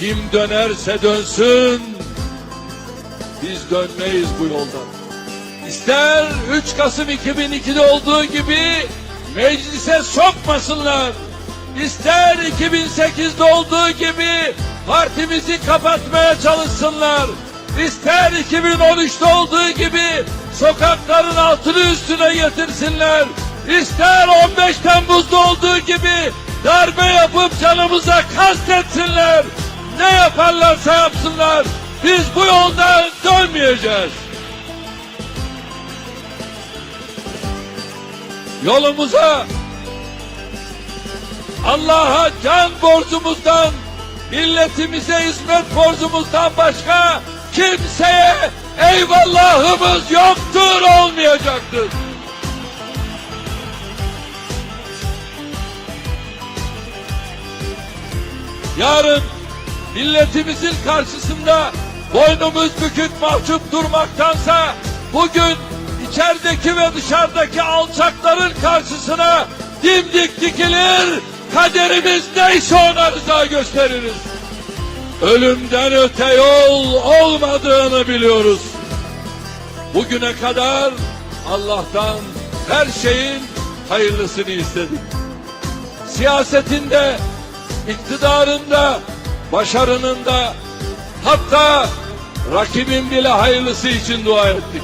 Kim dönerse dönsün, biz dönmeyiz bu yoldan. İster 3 Kasım 2002'de olduğu gibi meclise sokmasınlar. İster 2008'de olduğu gibi partimizi kapatmaya çalışsınlar. İster 2013'te olduğu gibi sokakların altını üstüne getirsinler. İster 15 Temmuz'da olduğu gibi darbe yapıp canımıza kastetsinler. Ne yaparlarsa yapsınlar. Biz bu yoldan dönmeyeceğiz. Yolumuza Allah'a can borcumuzdan, milletimize hizmet borcumuzdan başka kimseye eyvallahımız yoktur, olmayacaktır. Yarın milletimizin karşısında boynumuz bükük mahcup durmaktansa bugün içerideki ve dışarıdaki alçakların karşısına dimdik dikilir, kaderimiz neyse ona rıza gösteririz. Ölümden öte yol olmadığını biliyoruz. Bugüne kadar Allah'tan her şeyin hayırlısını istedik. Siyasetinde, iktidarında, başarının da hatta rakibin bile hayırlısı için dua ettik.